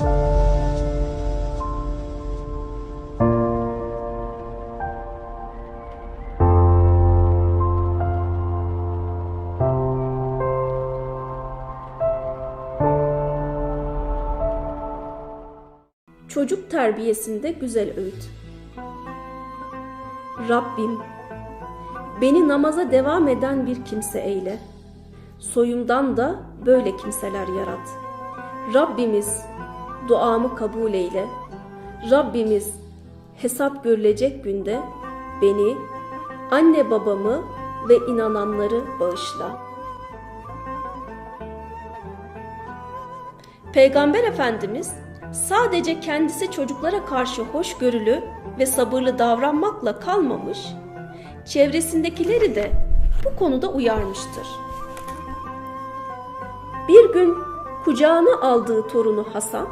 Çocuk terbiyesinde güzel öğüt. Rabbim, beni namaza devam eden bir kimse eyle. Soyumdan da böyle kimseler yarat. Rabbimiz, duamı kabul eyle. Rabbimiz, hesap görülecek günde beni, anne babamı ve inananları bağışla. Peygamber Efendimiz sadece kendisi çocuklara karşı hoşgörülü ve sabırlı davranmakla kalmamış, çevresindekileri de bu konuda uyarmıştır. Bir gün kucağına aldığı torunu Hasan,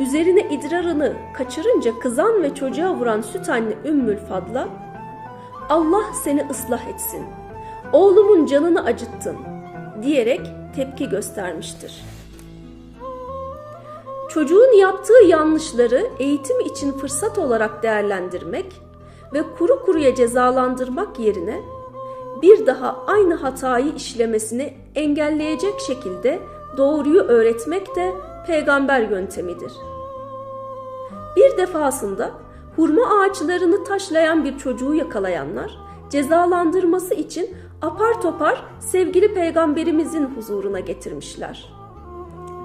üzerine idrarını kaçırınca kızan ve çocuğa vuran süt anne Ümmül Fadla, Allah seni ıslah etsin, oğlumun canını acıttın diyerek tepki göstermiştir. Çocuğun yaptığı yanlışları eğitim için fırsat olarak değerlendirmek ve kuru kuruya cezalandırmak yerine bir daha aynı hatayı işlemesini engelleyecek şekilde doğruyu öğretmek de peygamber yöntemidir. Bir defasında hurma ağaçlarını taşlayan bir çocuğu yakalayanlar cezalandırması için apar topar sevgili peygamberimizin huzuruna getirmişler.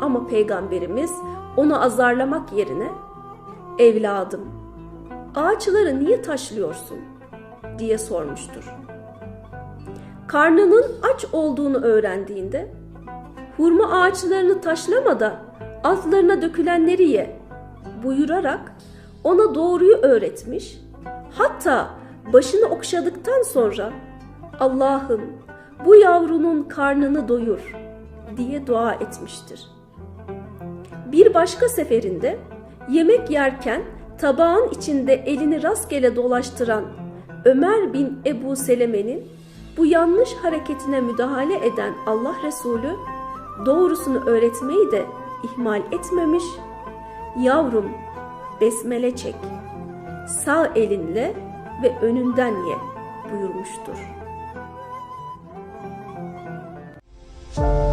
Ama peygamberimiz onu azarlamak yerine evladım ağaçları niye taşlıyorsun diye sormuştur. Karnının aç olduğunu öğrendiğinde hurma ağaçlarını taşlama da altlarına dökülenleri ye buyurarak ona doğruyu öğretmiş. Hatta başını okşadıktan sonra Allah'ım bu yavrunun karnını doyur diye dua etmiştir. Bir başka seferinde yemek yerken tabağın içinde elini rastgele dolaştıran Ömer bin Ebu Seleme'nin bu yanlış hareketine müdahale eden Allah Resulü doğrusunu öğretmeyi de ihmal etmemiş, yavrum besmele çek, sağ elinle ve önünden ye buyurmuştur. Müzik